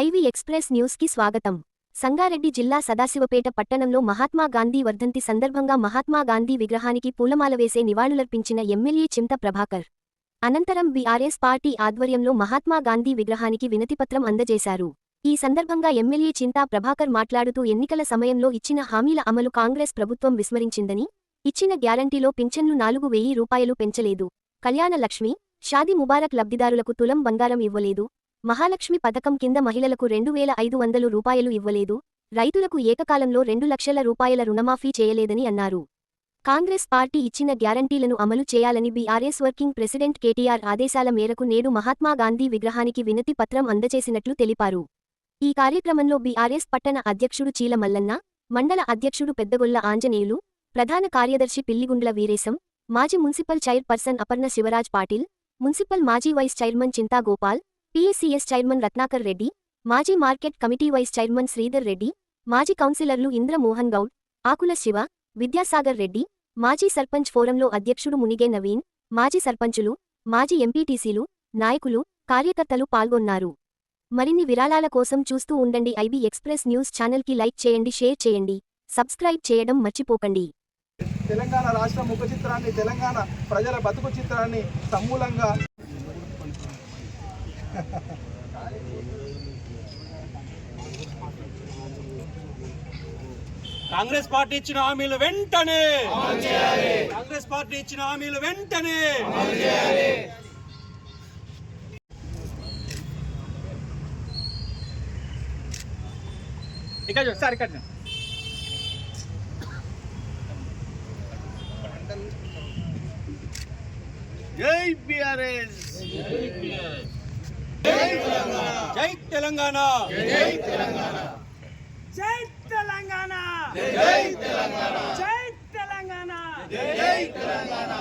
IV express న్యూస్కి స్వాగతం. సంగారెడ్డి జిల్లా సదాశివపేట పట్టణంలో మహాత్మా గాంధీ వర్ధంతి సందర్భంగా మహాత్మా గాంధీ విగ్రహానికి పూలమాల వేసే నివాళులర్పించిన ఎమ్మెల్యే చింత ప్రభాకర్. అనంతరం బీఆర్ఎస్ పార్టీ ఆధ్వర్యంలో మహాత్మా గాంధీ విగ్రహానికి వినతిపత్రం అందజేశారు. ఈ సందర్భంగా ఎమ్మెల్యే చింతా ప్రభాకర్ మాట్లాడుతూ ఎన్నికల సమయంలో ఇచ్చిన హామీల అమలు కాంగ్రెస్ ప్రభుత్వం విస్మరించిందని ఇచ్చిన గ్యారంటీలో పింఛన్లు నాలుగు వెయ్యి రూపాయలు పెంచలేదు. కళ్యాణ లక్ష్మి షాది ముబారక్ లబ్ధిదారులకు తులం బంగారం ఇవ్వలేదు. మహాలక్ష్మి పథకం కింద మహిళలకు రెండు వేల ఐదు వందలు రూపాయలు ఇవ్వలేదు. రైతులకు ఏకకాలంలో రెండు లక్షల రూపాయల రుణమాఫీ చేయలేదని అన్నారు. కాంగ్రెస్ పార్టీ ఇచ్చిన గ్యారంటీలను అమలు చేయాలని బీఆర్ఎస్ వర్కింగ్ ప్రెసిడెంట్ కేటీఆర్ ఆదేశాల మేరకు నేడు మహాత్మాగాంధీ విగ్రహానికి వినతి పత్రం అందజేసినట్లు తెలిపారు. ఈ కార్యక్రమంలో బీఆర్ఎస్ పట్టణ అధ్యక్షుడు చీల మల్లన్న మండల అధ్యక్షుడు పెద్దగొల్ల ఆంజనేయులు ప్రధాన కార్యదర్శి పిల్లిగుండ్ల వీరేశం మాజీ municipal chairperson Aparna Shivaraj Patil municipal మాజీ vice chairman Chinta Gopal PSCS chairman Ratnakar Reddy మాజీ market committee vice chairman Sridhar Reddy మాజీ కౌన్సిలర్లు ఇంద్రమోహన్ గౌడ్ ఆకుల శివ విద్యాసాగర్ రెడ్డి మాజీ సర్పంచ్ ఫోరంలో అధ్యక్షుడు మునిగే నవీన్ మాజీ సర్పంచులు మాజీ ఎంపీటీసీలు నాయకులు కార్యకర్తలు పాల్గొన్నారు. మరిన్ని విరాళాల కోసం చూస్తూ ఉండండి ఐబీ ఎక్స్ప్రెస్ న్యూస్ ఛానల్కి లైక్ చేయండి షేర్ చేయండి సబ్స్క్రైబ్ చేయడం మర్చిపోకండి. తెలంగాణ రాష్ట్ర ముఖ చిత్రాన్ని తెలంగాణ ప్రజల బతుకు చిత్రాన్ని సమూలంగా కాంగ్రెస్ పార్టీ ఇచ్చిన హామీలు వెంటనే కాంగ్రెస్ పార్టీ ఇచ్చిన హామీలు వెంటనే ఇక్కడ సార్ ఇక్కడ చూడు. జై బిఆర్ఎస్. జై తెలంగాణ. జై తెలంగాణ. జై తెలంగాణ. జై తెలంగాణ జై తెలంగాణ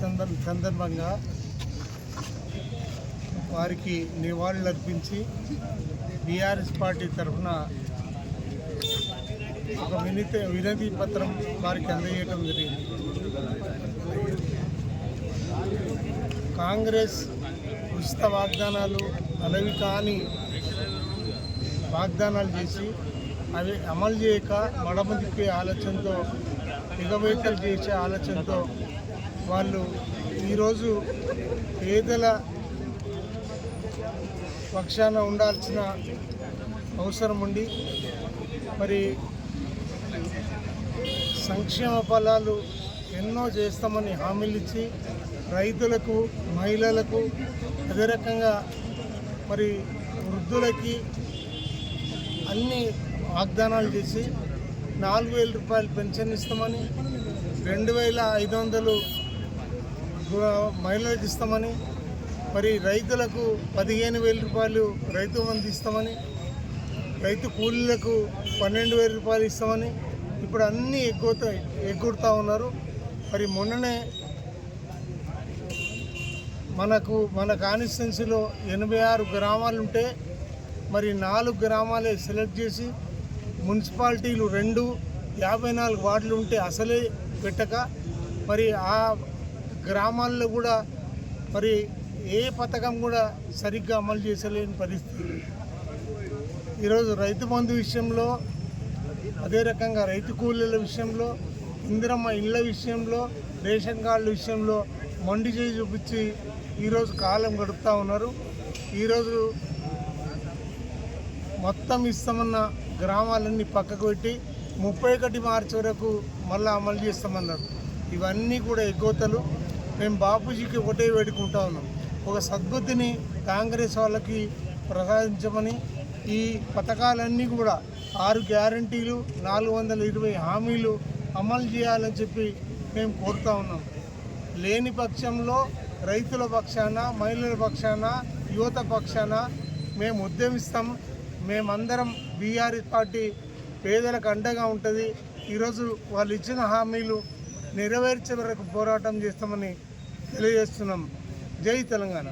సందర్భ సందర్భంగా వారికి నివాళులర్పించి బీఆర్ఎస్ పార్టీ తరఫున ఒక వినతి వినతి పత్రం వారికి అందజేయడం జరిగింది. కాంగ్రెస్ ఉచిత వాగ్దానాలు అలవి కాని వాగ్దానాలు చేసి అవి అమలు చేయక మడమ తిప్పే ఆలోచనతో ఎగవేతలు చేసే ఆలోచనతో వాళ్ళు ఈరోజు పేదల పక్షాన ఉండాల్సిన అవసరం ఉండి మరి సంక్షేమ ఫలాలు ఎన్నో చేస్తామని హామీలు ఇచ్చి రైతులకు మహిళలకు అదే రకంగా మరి వృద్ధులకి అన్ని వాగ్దానాలు చేసి నాలుగు వేల రూపాయలు పెన్షన్ ఇస్తామని రెండు వేల ఐదు వందలు మహిళలకు ఇస్తామని మరి రైతులకు పదిహేను వేల రూపాయలు రైతు మంది ఇస్తామని రైతు కూలీలకు పన్నెండు వేల రూపాయలు ఇస్తామని ఇప్పుడు అన్నీ ఎక్కువ ఎగ్గుడుతూ ఉన్నారు. మరి మొన్ననే మనకు మన కాన్స్టిట్యున్సీలో ఎనభై ఆరు గ్రామాలు ఉంటే మరి నాలుగు గ్రామాలే సెలెక్ట్ చేసి మున్సిపాలిటీలు రెండు యాభై నాలుగు వార్డులు ఉంటే అసలే పెట్టక మరి ఆ గ్రామాల్లో కూడా మరి ఏ పథకం కూడా సరిగ్గా అమలు చేసలేని పరిస్థితి. ఈరోజు రైతు బంధు విషయంలో అదే రకంగా రైతు కూలీల విషయంలో ఇందిరమ్మ ఇళ్ళ విషయంలో రేషన్ కార్డుల విషయంలో మొండి చేయి చూపించి ఈరోజు కాలం గడుపుతూ ఉన్నారు. ఈరోజు మొత్తం ఇస్తామన్న గ్రామాలన్నీ పక్కకు పెట్టి ముప్పై ఒకటి మార్చి వరకు మళ్ళీ అమలు చేస్తామన్నారు. ఇవన్నీ కూడా ఎగ్గోతలు. మేము బాపూజీకి ఒకటే వేడుకుంటా ఉన్నాం. ఒక సద్బుద్ధిని కాంగ్రెస్ వాళ్ళకి ప్రసాదించమని ఈ పథకాలన్నీ కూడా ఆరు గ్యారంటీలు నాలుగు వందల ఇరవై హామీలు అమలు చేయాలని చెప్పి మేము కోరుతా ఉన్నాం. లేని పక్షంలో రైతుల పక్షాన మహిళల పక్షాన యువత పక్షాన మేము ఉద్యమిస్తాం. మేమందరం బీఆర్ఎస్ పార్టీ పేదలకు అండగా ఉంటుంది. ఈరోజు వాళ్ళు ఇచ్చిన హామీలు నెరవేర్చే వరకు పోరాటం చేస్తామని తెలియజేస్తున్నాం. జై తెలంగాణ.